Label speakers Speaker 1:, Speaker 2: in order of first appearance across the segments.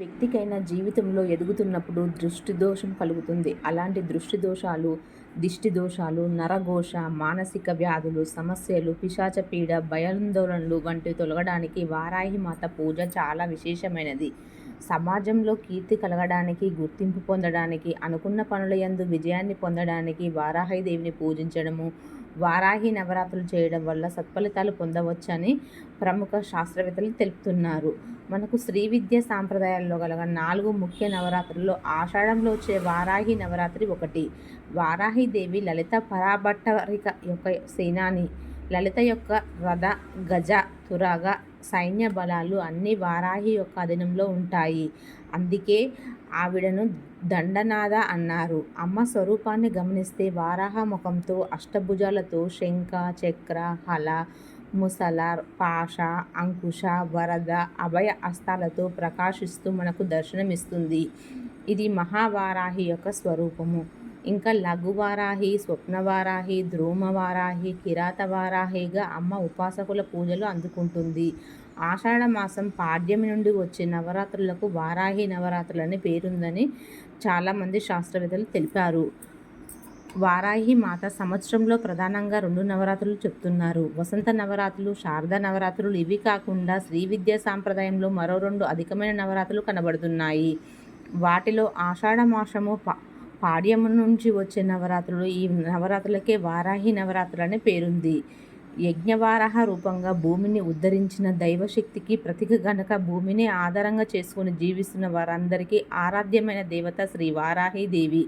Speaker 1: వ్యక్తికైనా జీవితంలో ఎదుగుతున్నప్పుడు దృష్టి దోషం కలుగుతుంది. అలాంటి దృష్టి దోషాలు దిష్టి దోషాలు నరఘోష మానసిక వ్యాధులు సమస్యలు పిశాచపీడ భయాందోళనలు వంటివి తొలగడానికి వారాహి మాత పూజ చాలా విశేషమైనది. సమాజంలో కీర్తి కలగడానికి గుర్తింపు పొందడానికి అనుకున్న పనుల యందు విజయాన్ని పొందడానికి వారాహి దేవిని పూజించడము వారాహి నవరాత్రులు చేయడం వల్ల సత్ఫలితాలు పొందవచ్చని ప్రముఖ శాస్త్రవేత్తలు తెలుపుతున్నారు. మనకు శ్రీ విద్య సాంప్రదాయాల్లో గల నాలుగు ముఖ్య నవరాత్రుల్లో ఆషాఢంలో వచ్చే వారాహి నవరాత్రి ఒకటి. వారాహి దేవి లలిత పరాభట్టరిక యొక్క సేనాని లలిత యొక్క రథ గజ తురాగ సైన్య బలాలు అన్ని వారాహి యొక్క అధీనంలో ఉంటాయి. అందుకే ఆవిడను దండనాథ అన్నారు. అమ్మ స్వరూపాన్ని గమనిస్తే వారాహ ముఖంతో అష్టభుజాలతో శంఖ చక్ర హల ముసల పాష అంకుశ వరద అభయ హస్తాలతో ప్రకాశిస్తూ మనకు దర్శనమిస్తుంది. ఇది మహావారాహి యొక్క స్వరూపము. ఇంకా లఘువారాహి స్వప్నవారాహి ధ్రువవారాహి కిరాతవారాహిగా అమ్మ ఉపాసకుల పూజలు అందుకుంటుంది. ఆషాఢ మాసం పాడ్యమి నుండి వచ్చే నవరాత్రులకు వారాహి నవరాత్రులని పేరుందని చాలామంది శాస్త్రవేత్తలు తెలిపారు. వారాహి మాత సంవత్సరంలో ప్రధానంగా రెండు నవరాత్రులు చెప్తున్నారు. వసంత నవరాత్రులు శారద నవరాత్రులు ఇవి కాకుండా శ్రీ విద్యా సాంప్రదాయంలో మరో రెండు అధికమైన నవరాత్రులు కనబడుతున్నాయి. వాటిలో ఆషాఢ మాసము పా పాడ్యము నుంచి వచ్చే నవరాత్రులు ఈ నవరాత్రులకే వారాహి అని పేరుంది. యజ్ఞవారాహ రూపంగా భూమిని ఉద్ధరించిన దైవశక్తికి ప్రతిక గనక భూమిని ఆధారంగా చేసుకుని జీవిస్తున్న వారందరికీ ఆరాధ్యమైన దేవత శ్రీ దేవి.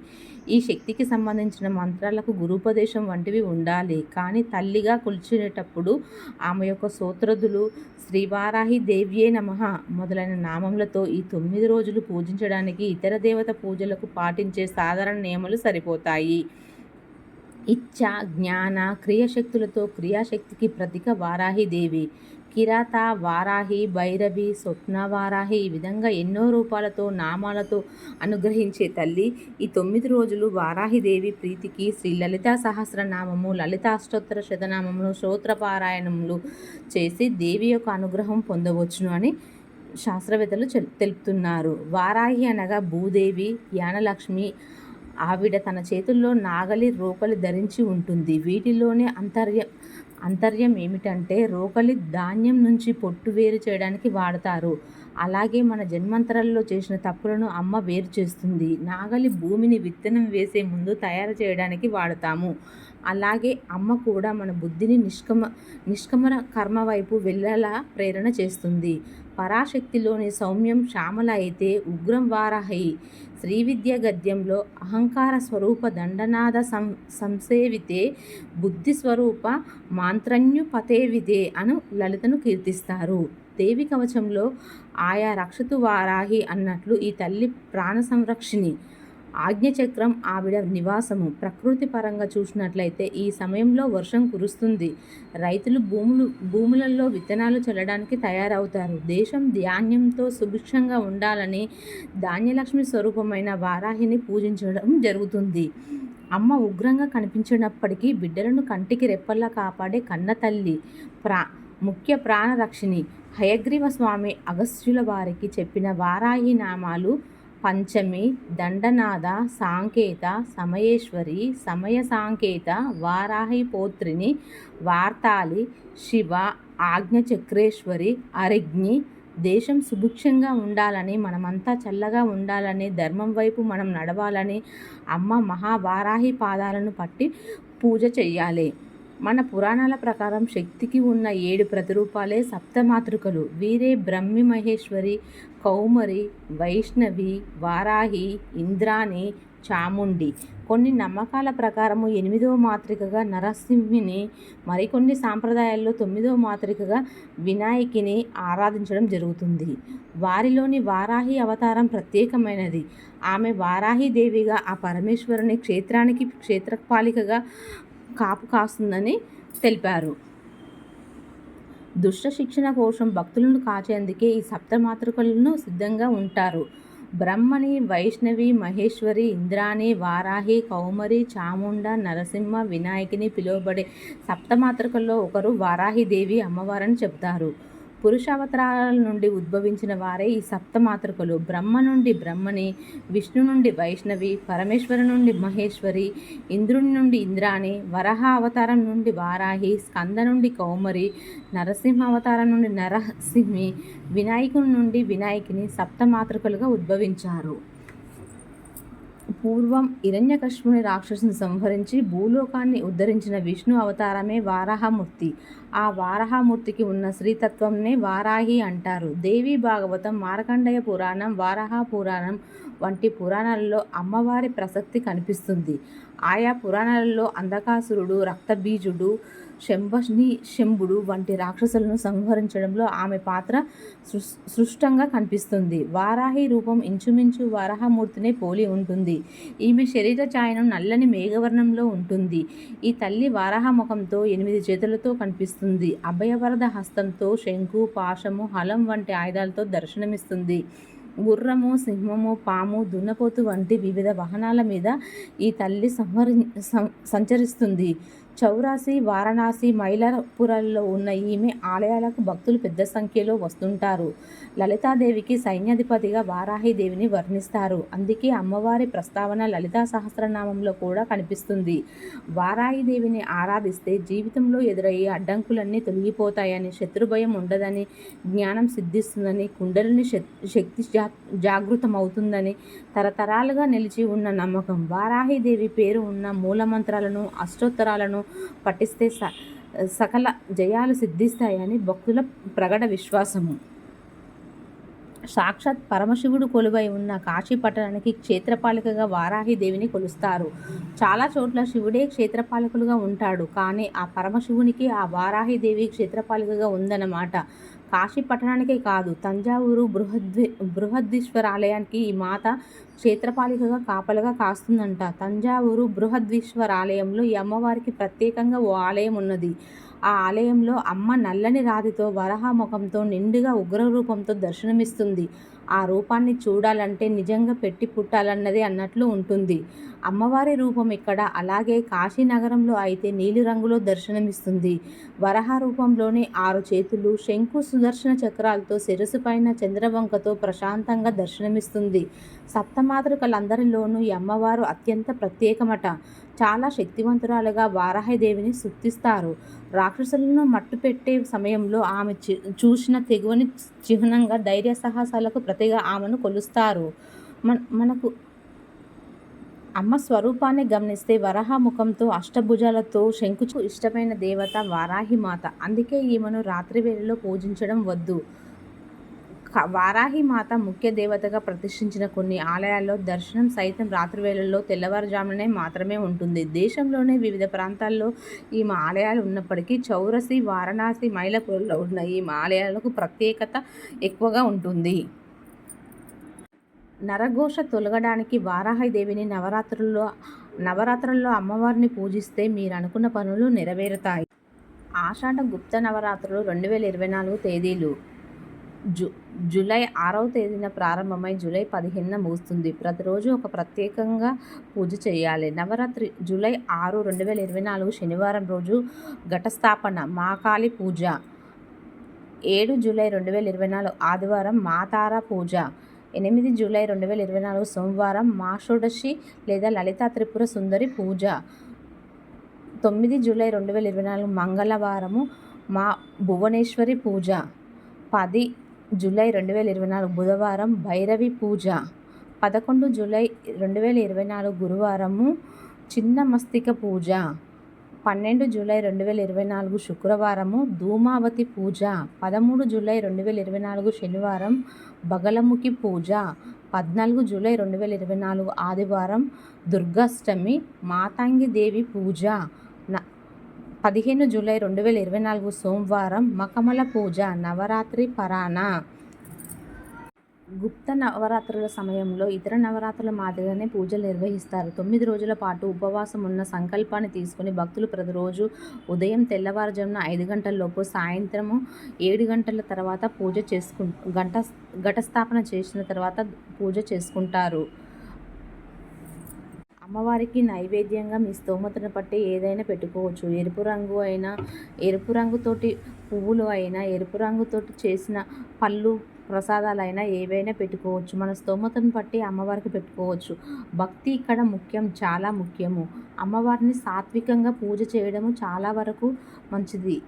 Speaker 1: ఈ శక్తికి సంబంధించిన మంత్రాలకు గురుపదేశం వంటివి ఉండాలి. కానీ తల్లిగా కొలిచేటప్పుడు ఆమె యొక్క సోత్రదులు శ్రీవారాహి దేవ్యే నమ మొదలైన నామములతో ఈ తొమ్మిది రోజులు పూజించడానికి ఇతర దేవత పూజలకు పాటించే సాధారణ నియమాలు సరిపోతాయి. ఇచ్ఛ జ్ఞాన క్రియశక్తులతో క్రియాశక్తికి ప్రతీక వారాహిదేవి కిరాత వారాహి భైరవి స్వప్న వారాహి ఈ విధంగా ఎన్నో రూపాలతో నామాలతో అనుగ్రహించే తల్లి ఈ తొమ్మిది రోజులు వారాహిదేవి ప్రీతికి శ్రీ లలితా సహస్రనామము లలితాష్టోత్తర శతనామములు శ్రోత్రపారాయణములు చేసి దేవి యొక్క అనుగ్రహం పొందవచ్చును అని శాస్త్రవేత్తలు తెలుపుతున్నారు. వారాహి అనగా భూదేవి యానలక్ష్మి ఆవిడ తన చేతుల్లో నాగలి రోకలి ధరించి ఉంటుంది. వీటిలోనే అంతర్య అంతర్యం ఏమిటంటే రోకలి ధాన్యం నుంచి పొట్టు వేరు చేయడానికి వాడతారు. అలాగే మన జన్మంతరాల్లో చేసిన తప్పులను అమ్మ వేరు చేస్తుంది. నాగలి భూమిని విత్తనం వేసే ముందు తయారు చేయడానికి వాడతాము. అలాగే అమ్మ కూడా మన బుద్ధిని నిష్కమ నిష్కమర కర్మ వైపు వెళ్ళేలా ప్రేరణ చేస్తుంది. పరాశక్తిలోని సౌమ్యం శ్యామల అయితే ఉగ్రం వారాహి. శ్రీవిద్య గద్యంలో అహంకార స్వరూప దండనాద సం సంసేవితే బుద్ధి స్వరూప మాంత్రన్యుపతేవిదే అను లలితను కీర్తిస్తారు. దేవి కవచంలో ఆయా రక్షతు వారాహి అన్నట్లు ఈ తల్లి ప్రాణ సంరక్షిణి. ఆజ్ఞచక్రం ఆవిడ నివాసము. ప్రకృతి పరంగా చూసినట్లయితే ఈ సమయంలో వర్షం కురుస్తుంది. రైతులు భూములు భూములలో విత్తనాలు చల్లడానికి తయారవుతారు. దేశం ధాన్యంతో సుభిక్షంగా ఉండాలని ధాన్యలక్ష్మి స్వరూపమైన వారాహిని పూజించడం జరుగుతుంది. అమ్మ ఉగ్రంగా కనిపించినప్పటికీ బిడ్డలను కంటికి రెప్పల్లా కాపాడే కన్న తల్లి ప్రా ముఖ్య ప్రాణరక్షిణి హయగ్రీవ స్వామి అగస్త్యుల వారికి చెప్పిన వారాహి నామాలు పంచమి దండనాద సాంకేత సమయేశ్వరి సమయ సాంకేత వారాహి పోత్రిని వార్తాలి శివ ఆజ్ఞచక్రేశ్వరి అరిజ్ఞి. దేశం సుభిక్షంగా ఉండాలని మనమంతా చల్లగా ఉండాలని ధర్మం వైపు మనం నడవాలని అమ్మ మహావారాహి పాదాలను పట్టి పూజ చెయ్యాలి. మన పురాణాల ప్రకారం శక్తికి ఉన్న ఏడు ప్రతిరూపాలే సప్తమాతృకలు. వీరే బ్రహ్మి మహేశ్వరి కౌమరి వైష్ణవి వారాహి ఇంద్రాణి చాముండి. కొన్ని నమ్మకాల ప్రకారము ఎనిమిదవ మాతృకగా నరసింహిని మరికొన్ని సాంప్రదాయాల్లో తొమ్మిదవ మాతృకగా వినాయకిని ఆరాధించడం జరుగుతుంది. వారిలోని వారాహి అవతారం ప్రత్యేకమైనది. ఆమె వారాహి దేవిగా ఆ పరమేశ్వరుని క్షేత్రానికి క్షేత్రపాలికగా కాపు కాస్తుందని తెలిపారు. దుష్ట శిక్షణ కోసం భక్తులను కాచేందుకే ఈ సప్తమాతృకలను సిద్ధంగా ఉంటారు. బ్రహ్మని వైష్ణవి మహేశ్వరి ఇంద్రాణి వారాహి కౌమరి చాముండ నరసింహ వినాయకిని పిలువబడే సప్తమాతృకల్లో ఒకరు వారాహిదేవి అమ్మవారని చెబుతారు. పురుషావతారాల నుండి ఉద్భవించిన వారే ఈ సప్తమాతృకలు. బ్రహ్మ నుండి బ్రహ్మని విష్ణు నుండి వైష్ణవి పరమేశ్వరు నుండి మహేశ్వరి ఇంద్రుని నుండి ఇంద్రాణి వరహ అవతారం నుండి వారాహి స్కంద నుండి కౌమరి నరసింహ అవతారం నుండి నరసింహి వినాయకుని నుండి వినాయకిని సప్తమాతృకలుగా ఉద్భవించారు. పూర్వం హిరణ్యకశ్యపుని రాక్షసుని సంహరించి భూలోకాన్ని ఉద్ధరించిన విష్ణు అవతారమే వారాహమూర్తి. ఆ వారాహమూర్తికి ఉన్న శ్రీతత్వంనే వారాహి అంటారు. దేవి భాగవతం మార్కండయ పురాణం వారాహ పురాణం వంటి పురాణాలలో అమ్మవారి ప్రసక్తి కనిపిస్తుంది. ఆయా పురాణాలలో అంధకాసురుడు రక్తబీజుడు శంభని శంభుడు వంటి రాక్షసులను సంహరించడంలో ఆమె పాత్ర సృష్టంగా కనిపిస్తుంది. వారాహి రూపం ఇంచుమించు వారాహమూర్తినే పోలి ఉంటుంది. ఈమె శరీర ఛాయనం నల్లని మేఘవర్ణంలో ఉంటుంది. ఈ తల్లి వారాహ ముఖంతో ఎనిమిది చేతులతో కనిపిస్తుంది. అభయవరద హస్తంతో శంకు పాశము హలం వంటి ఆయుధాలతో దర్శనమిస్తుంది. గుర్రము సింహము పాము దున్నపోతు వంటి వివిధ వాహనాల మీద ఈ తల్లి సంహరి సంచరిస్తుంది. చౌరాసి వారణాసి మైలాపురాల్లో ఉన్న ఈమె ఆలయాలకు భక్తులు పెద్ద సంఖ్యలో వస్తుంటారు. లలితాదేవికి సైన్యాధిపతిగా వారాహిదేవిని వర్ణిస్తారు. అందుకే అమ్మవారి ప్రస్తావన లలితా సహస్రనామంలో కూడా కనిపిస్తుంది. వారాహిదేవిని ఆరాధిస్తే జీవితంలో ఎదురయ్యే అడ్డంకులన్నీ తొలగిపోతాయని శత్రుభయం ఉండదని జ్ఞానం సిద్ధిస్తుందని కుండలిని శక్తి జాగృతమవుతుందని తరతరాలుగా నిలిచి ఉన్న నమ్మకం. వారాహిదేవి పేరు ఉన్న మూలమంత్రాలను అష్టోత్తరాలను పఠిస్తే స సకల జయాలు సిద్ధిస్తాయని భక్తుల ప్రగడ విశ్వాసము. సాక్షాత్ పరమశివుడు కొలువై ఉన్న కాశీ పట్టణానికి క్షేత్రపాలికగా వారాహిదేవిని కొలుస్తారు. చాలా చోట్ల శివుడే క్షేత్రపాలకులుగా ఉంటాడు. కానీ ఆ పరమశివునికి ఆ వారాహిదేవి క్షేత్రపాలికగా ఉందన్నమాట. కాశీ పట్టణానికే కాదు తంజావూరు బృహద్వి బృహద్వీశ్వర ఆలయానికి ఈ మాత క్షేత్రపాలికగా కాపలుగా కాస్తుందంట. తంజావూరు బృహద్వీశ్వర ఆలయంలో ఈ అమ్మవారికి ప్రత్యేకంగా ఓ ఆలయం ఉన్నది. ఆ ఆలయంలో అమ్మ నల్లని రాతితో వరహ ముఖంతో నిండుగా ఉగ్రరూపంతో దర్శనమిస్తుంది. ఆ రూపాన్ని చూడాలంటే నిజంగా పెట్టి పుట్టాలన్నది అన్నట్లు ఉంటుంది. అమ్మవారి రూపం ఇక్కడ అలాగే కాశీనగరంలో అయితే నీలిరంగులో దర్శనమిస్తుంది. వరహ రూపంలోని ఆరు చేతులు శంకు సుదర్శన చక్రాలతో శిరసు పైన చంద్రవంకతో ప్రశాంతంగా దర్శనమిస్తుంది. సప్తమాతృకలందరిలోనూ ఈ అమ్మవారు అత్యంత ప్రత్యేకమట. చాలా శక్తివంతురాలుగా వారాహిదేవిని సుప్తిస్తారు రాక్షసులను మట్టుపెట్టే సమయంలో ఆమె చూసిన తెగువని చిహ్నంగా ధైర్య సాహసాలకు ప్రతిగా ఆమెను కొలుస్తారు. మన మనకు అమ్మ స్వరూపాన్ని గమనిస్తే వరహ ముఖంతో అష్టభుజాలతో శంకుచు ఇష్టమైన దేవత వారాహి మాత అందుకే ఈమెను రాత్రి వేళలో పూజించడం వద్దు. వారాహి మాత ముఖ్య దేవతగా ప్రతిష్ఠించిన కొన్ని ఆలయాల్లో దర్శనం సైతం రాత్రి వేళల్లో తెల్లవారుజామునే మాత్రమే ఉంటుంది. దేశంలోనే వివిధ ప్రాంతాల్లో ఈ ఆలయాలు ఉన్నప్పటికీ చౌరసి వారణాసి మైలపూర్లో ఉన్న ఈ ఆలయాలకు ప్రత్యేకత ఎక్కువగా ఉంటుంది. నరఘోష తొలగడానికి వారాహిదేవిని నవరాత్రుల్లో నవరాత్రుల్లో అమ్మవారిని పూజిస్తే మీరు అనుకున్న పనులు నెరవేరుతాయి. ఆషాఢ గుప్త నవరాత్రులు రెండు వేల ఇరవై నాలుగు తేదీలు. జు జూలై ఆరవ తేదీన ప్రారంభమై జూలై పదిహేనున ముగుస్తుంది. ప్రతిరోజు ఒక ప్రత్యేకంగా పూజ చేయాలి. నవరాత్రి జూలై ఆరు రెండు వేల ఇరవై నాలుగు శనివారం రోజు ఘటస్థాపన మాకాళి పూజ. ఏడు జూలై రెండు వేల ఇరవై నాలుగు ఆదివారం మాతార పూజ. ఎనిమిది జూలై రెండు వేల ఇరవై నాలుగు సోమవారం మా షోడశి లేదా లలితా త్రిపుర సుందరి పూజ. తొమ్మిది జూలై రెండు వేల ఇరవై నాలుగు మంగళవారము మా భువనేశ్వరి పూజ. పది జూలై రెండు వేల ఇరవై నాలుగు బుధవారం భైరవి పూజ. పదకొండు జూలై రెండు వేల ఇరవై నాలుగు గురువారము చిన్న మస్తిక పూజ. పన్నెండు జూలై రెండు వేల ఇరవై నాలుగు శుక్రవారము ధూమావతి పూజ. పదమూడు జూలై రెండు వేల ఇరవై నాలుగు శనివారం బగలముఖి పూజ. పద్నాలుగు జూలై రెండు వేల ఇరవై నాలుగు ఆదివారం దుర్గాష్టమి మాతాంగి దేవి పూజ. పదిహేను జూలై రెండు వేల ఇరవై నాలుగు సోమవారం మకమల పూజ నవరాత్రి పరాణ. గుప్త నవరాత్రుల సమయంలో ఇతర నవరాత్రుల మాదిరిగానే పూజలు నిర్వహిస్తారు. తొమ్మిది రోజుల పాటు ఉపవాసం ఉన్న సంకల్పాన్ని తీసుకుని భక్తులు ప్రతిరోజు ఉదయం తెల్లవారుజామున ఐదు గంటలలోపు సాయంత్రము ఏడు గంటల తర్వాత పూజ చేసుకు గంట ఘటస్థాపన చేసిన తర్వాత పూజ చేసుకుంటారు. అమ్మవారికి నైవేద్యంగా మీ స్తోమతను బట్టి ఏదైనా పెట్టుకోవచ్చు. ఎరుపు రంగు అయినా ఎరుపు రంగుతోటి పువ్వులు అయినా ఎరుపు రంగుతోటి చేసిన పళ్ళు ప్రసాదాలైనా ఏవైనా పెట్టుకోవచ్చు. మన స్తోమతను బట్టి అమ్మవారికి పెట్టుకోవచ్చు. భక్తి ఇక్కడ ముఖ్యం చాలా ముఖ్యము. అమ్మవారిని సాత్వికంగా పూజ చేయడము చాలా వరకు మంచిది.